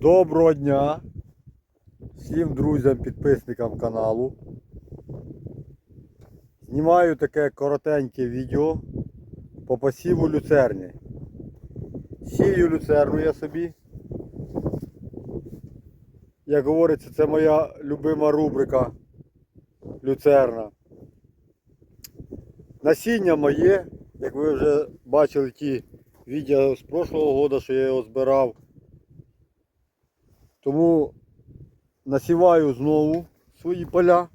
Доброго дня всім друзям, підписникам каналу. Знімаю таке коротеньке відео по посіву люцерни. Сію люцерну я собі. Як говориться, це моя любима рубрика люцерна. Насіння моє, як ви вже бачили ті відео з прошлого року, що я його збирав. Тому насіваю знову свої поля.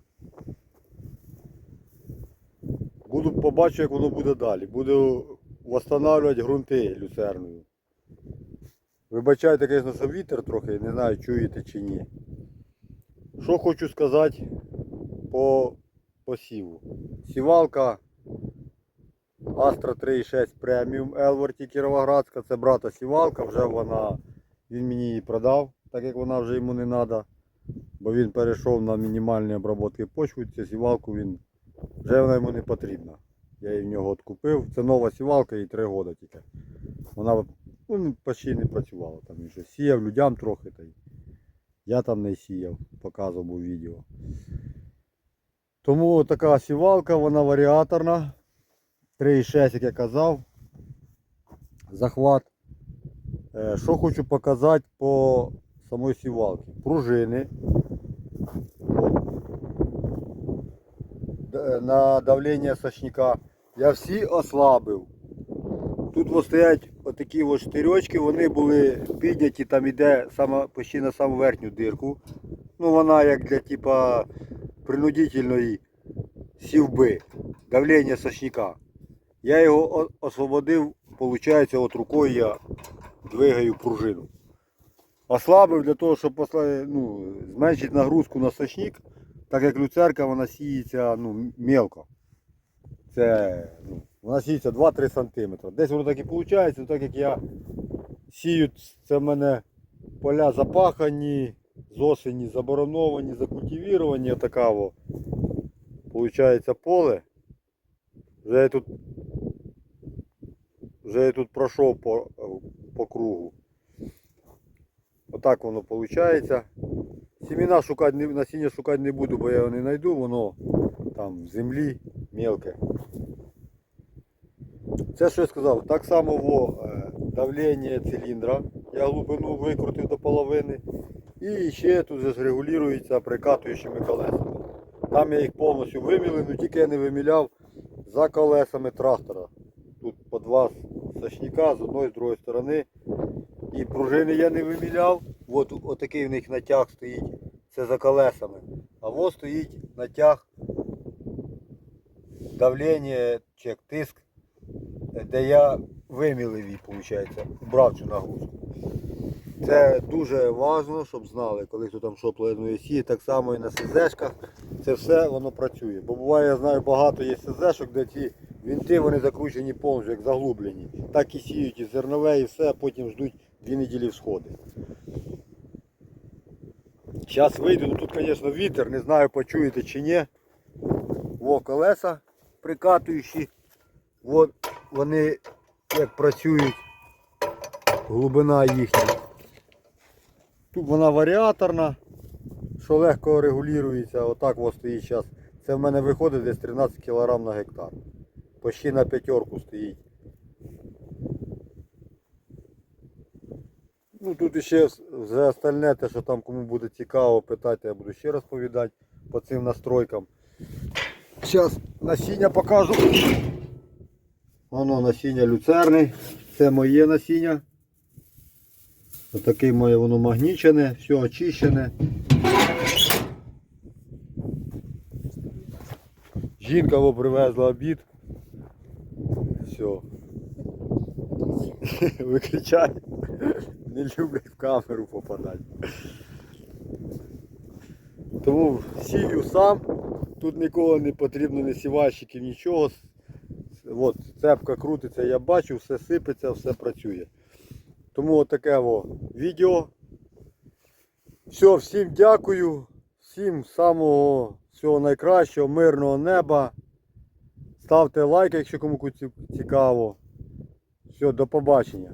Буду побачу, як воно буде далі. Буду встановлювати ґрунти люцерною. Вибачайте, звісно, що вітер трохи, не знаю, чуєте чи ні. Що хочу сказати по посіву. Сівалка Astra 3.6 Premium Елворті Кіровоградська. Це брата сівалка, вже вона, він мені її продав, так як вона вже йому не треба. Бо він перейшов на мінімальні обробки почви, цю сівалку він вже вона йому не потрібна. Я її в нього от купив. Це нова сівалка, їй 3 роки тільки. Вона ну, почти не працювала. Там він сіяв людям трохи. Та й я там не сіяв, показував у відео. Тому така сівалка, вона варіаторна. 3,6, як я казав. Захват. Е, Що хочу показати по самої сівалки. Пружини. На давлення сошника. Я всі ослабив. Тут стоять отакі ось штирьочки, вони були підняті, там іде саме, почти на саму верхню дирку. Ну вона як для типа принудительної сівби, давлення сошника. Я його освободив, виходить, от рукою я двигаю пружину. Ослабив для того, щоб ну, зменшити нагрузку на сошник, так як люцерка вона сіється ну, мелко. Це, ну, вона сіється 2-3 см. Десь воно так і виходить, так як я сію, це в мене поля запахані, з осені забороновані, закультивіровані, отака. Получається поле. Я тут вже я тут пройшов по, по кругу. Отак воно виходить. Сімена шукати, не- насіння шукати не буду, бо я його не знайду, воно там в землі мелке. Це що я сказав, так само во, е, давлення циліндра. Я глибину викрутив до половини. І ще тут же прикатуючими колесами. Там я їх повністю вимілив, ну тільки я не виміляв за колесами трактора. Тут по два сошника з одної з другої сторони. І пружини я не виміляв. От отакий в них натяг стоїть. Це за колесами. А ось стоїть натяг давлення, чек, тиск, де я вимілив її, виходить, брав цю нагрузку. Це дуже важливо, щоб знали, коли хто там що планує сіяти, так само і на СЗшках. Це все воно працює. Бо буває, я знаю, багато є СЗшок, де ці вінти вони закручені повністю, як заглублені. Так і сіють і зернове, і все, а потім ждуть дві неділі всходи. Зараз вийду, ну тут, звісно, вітер, не знаю, почуєте чи ні. Во колеса прикатуючі. От вони як працюють, глибина їхня. Тут вона варіаторна, що легко регулюється. Отак ось стоїть зараз. Це в мене виходить десь 13 кг на гектар. Почти на п'ятерку стоїть. Ну тут ще вже остальне, те, що там кому буде цікаво питати, я буду ще розповідати по цим настройкам. Зараз насіння покажу. Воно насіння люцерни. Це моє насіння. Отаке моє воно магнічене, все очищене. Жінка його привезла обід. Все. Виключай. Не люблять в камеру попадати. Тому сію сам. Тут ніколи не потрібно ні сівальщиків, нічого. От, цепка крутиться, я бачу, все сипеться, все працює. Тому отаке во відео. Все, всім дякую. Всім самого всього найкращого, мирного неба. Ставте лайк, якщо кому цікаво. Все, до побачення.